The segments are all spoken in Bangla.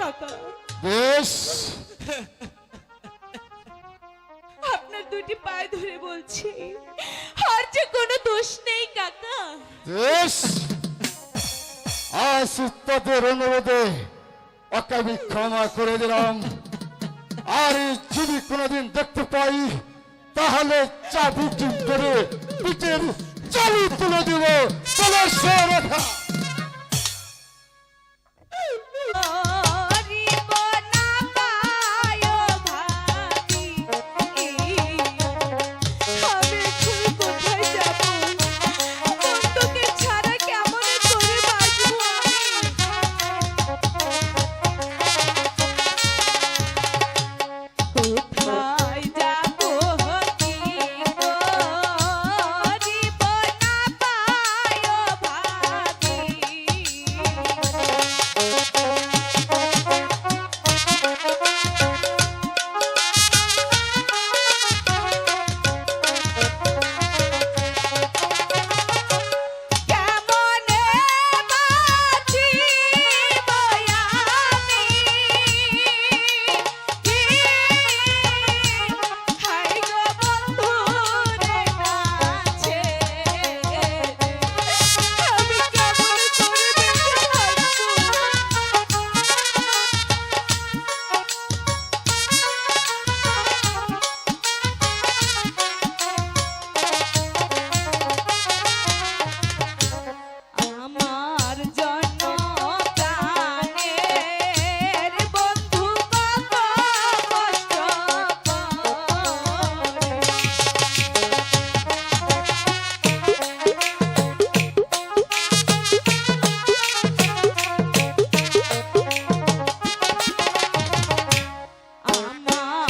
কাকা। বেশ। আপনার দুটি পায়ে ধরে বলছি আর যে কোনো দোষ নেই কাকা। বেশ। আজ উত্তাদের অনুরোধে ওকে আমি ক্ষমা করে দিলাম। আর যদি কোনোদিন দেখতে পাই তাহলে চাবুক করে পিঠের চালু তুলে দিব। চলে সে রেখা।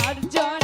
hard job.